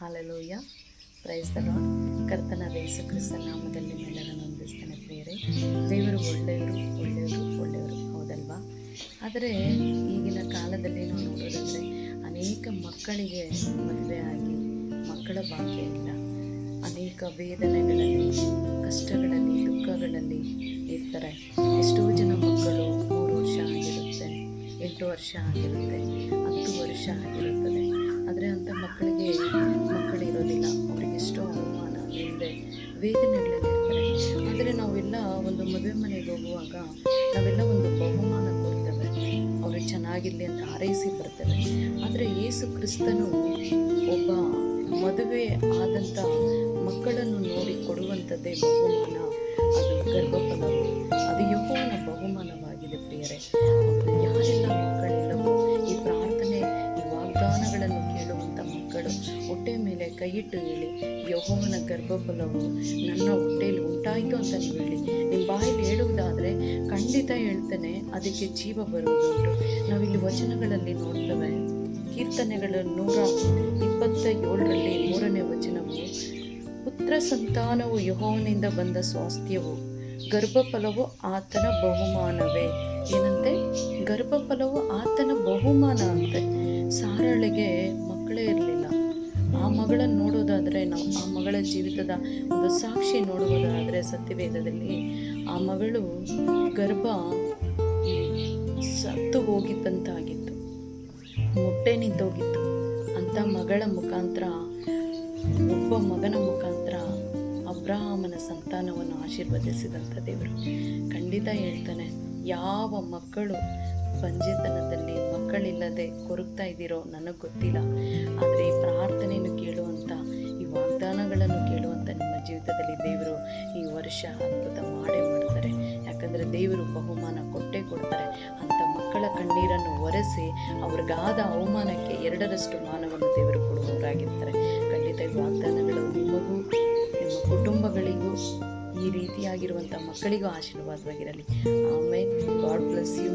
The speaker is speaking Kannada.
ಹಾಲೆಲೂಯ. ಪ್ರೈಸ್ ದ ಲಾರ್ಡ್ ಕರ್ತನಾದ ಯೇಸು ಕ್ರಿಸ್ತನ ನಾಮದಲ್ಲಿ ನಿಮ್ಮೆಲ್ಲರನ್ನು ನಂಬಿಸ್ತಾನೆ ಪ್ರಿಯರೇ. ದೇವರು ಒಳ್ಳೆಯವರು ಒಳ್ಳೆಯವರು ಒಳ್ಳೆಯವರು. ಹೌದಲ್ವಾ? ಆದರೆ ಈಗಿನ ಕಾಲದಲ್ಲಿ ನಾವು ನೋಡೋದಂದರೆ ಅನೇಕ ಮಕ್ಕಳಿಗೆ ಮದುವೆ ಆಗಿ ಮಕ್ಕಳ ಭಾಗ್ಯ ಇಲ್ಲ. ಅನೇಕ ವೇದನೆಗಳಲ್ಲಿ, ಕಷ್ಟಗಳಲ್ಲಿ, ದುಃಖಗಳಲ್ಲಿ ಇರ್ತಾರೆ. ಎಷ್ಟೋ ಜನ ಮಕ್ಕಳು ಮೂರು ವರ್ಷ ಆಗಿರುತ್ತೆ, ಎಂಟು ವರ್ಷ ಆಗಿರುತ್ತೆ. ನಿಂದೆ ವೇದನೆಗಳಲ್ಲಿರ್ತಾರೆ ಆದರೆ ನಾವೆಲ್ಲ ಒಂದು ಮದುವೆ ಮನೆಗೆ ಹೋಗುವಾಗ ನಾವೆಲ್ಲ ಒಂದು ಬಹುಮಾನ ಕೊಡ್ತೇವೆ. ಅವರು ಚೆನ್ನಾಗಿರಲಿ ಅಂತ ಹಾರೈಸಿ ಬರ್ತೇವೆ. ಆದರೆ ಯೇಸು ಕ್ರಿಸ್ತನು ಒಬ್ಬ ಮದುವೆ ಆದಂಥ ಮಕ್ಕಳನ್ನು ನೋಡಿ ಕೊಡುವಂಥದ್ದೇ ಬಹುಮಾನ. ಅದು ಗರ್ಭಫಲವು ಮಕ್ಕಳು ಹೊಟ್ಟೆ ಮೇಲೆ ಕೈಯಿಟ್ಟು ಹೇಳಿ, ಯಹೋವನ ಗರ್ಭಫಲವು ನನ್ನ ಹೊಟ್ಟೆಯಲ್ಲಿ ಉಂಟಾಯಿತು ಅಂತ ಹೇಳಿ. ನಿಮ್ಮ ಬಾಯಲ್ಲಿ ಹೇಳುವುದಾದರೆ ಖಂಡಿತ ಹೇಳ್ತಾನೆ, ಅದಕ್ಕೆ ಜೀವ ಬರುವುದುಂಟು. ನಾವಿಲ್ಲಿ ವಚನಗಳಲ್ಲಿ ನೋಡ್ತೇವೆ, ಕೀರ್ತನೆಗಳ ನೂರ ಇಪ್ಪತ್ತ ಏಳರಲ್ಲಿ ಮೂರನೇ ವಚನವು, ಪುತ್ರ ಸಂತಾನವು ಯಹೋವನಿಂದ ಬಂದ ಸ್ವಾಸ್ಥ್ಯವು ಗರ್ಭಫಲವು ಆತನ ಬಹುಮಾನವೇ. ಏನಂತೆ? ಗರ್ಭಫಲವು ಆತನ ಬಹುಮಾನ ಅಂತೆ. ಸಾರಳಿಗೆ ಮಕ್ಕಳೇ ಇರಲಿಲ್ಲ ಆ ಮಗಳನ್ನು ನೋಡೋದಾದರೆ ನಾವು ಆ ಮಗಳ ಜೀವಿತದ ಒಂದು ಸಾಕ್ಷಿ ನೋಡುವುದಾದರೆ ಸತ್ಯವೇದದಲ್ಲಿ ಆ ಮಗಳು ಗರ್ಭ ಸತ್ತು ಹೋಗಿದ್ದಂತಾಗಿತ್ತು. ಮೊಟ್ಟೆ ನಿಂತೋಗಿತ್ತು. ಅಂಥ ಮಗಳ ಮುಖಾಂತರ, ಒಬ್ಬ ಮಗನ ಮುಖಾಂತರ ಅಬ್ರಹಾಮನ ಸಂತಾನವನ್ನು ಆಶೀರ್ವದಿಸಿದಂಥ ದೇವರು ಖಂಡಿತ ಹೇಳ್ತಾನೆ. ಯಾವ ಮಕ್ಕಳು ಬಂಜೆತನದಲ್ಲಿ ಮಕ್ಕಳಿಲ್ಲದೆ ಕೊರಗ್ತಾ ಇದ್ದೀರೋ ನನಗೆ ಗೊತ್ತಿಲ್ಲ. ಆದರೆ ಈ ಪ್ರಾರ್ಥನೆಯನ್ನು ಕೇಳುವಂಥ ಈ ವಾಗ್ದಾನಗಳನ್ನು ಕೇಳುವಂಥ ನಿಮ್ಮ ಜೀವಿತದಲ್ಲಿ ದೇವರು ಈ ವರ್ಷ ಅದ್ಭುತ ಮಾಡೇ ಮಾಡ್ತಾರೆ. ಯಾಕಂದರೆ ದೇವರು ಬಹುಮಾನ ಕೊಟ್ಟೇ ಕೊಡ್ತಾರೆ. ಅಂಥ ಮಕ್ಕಳ ಕಣ್ಣೀರನ್ನು ಒರೆಸಿ ಅವ್ರಿಗಾದ ಅವಮಾನಕ್ಕೆ ಎರಡರಷ್ಟು ಮಾನವನ್ನು ದೇವರು ಕೊಡುವವರಾಗಿರ್ತಾರೆ. ಖಂಡಿತ ಈ ಈ ರೀತಿಯಾಗಿರುವಂಥ ಮಕ್ಕಳಿಗೂ ಆಶೀರ್ವಾದವಾಗಿರಲಿ. ಆಮೇಲೆ ಗಾಡ್ ಬ್ಲೆಸ್ ಯು.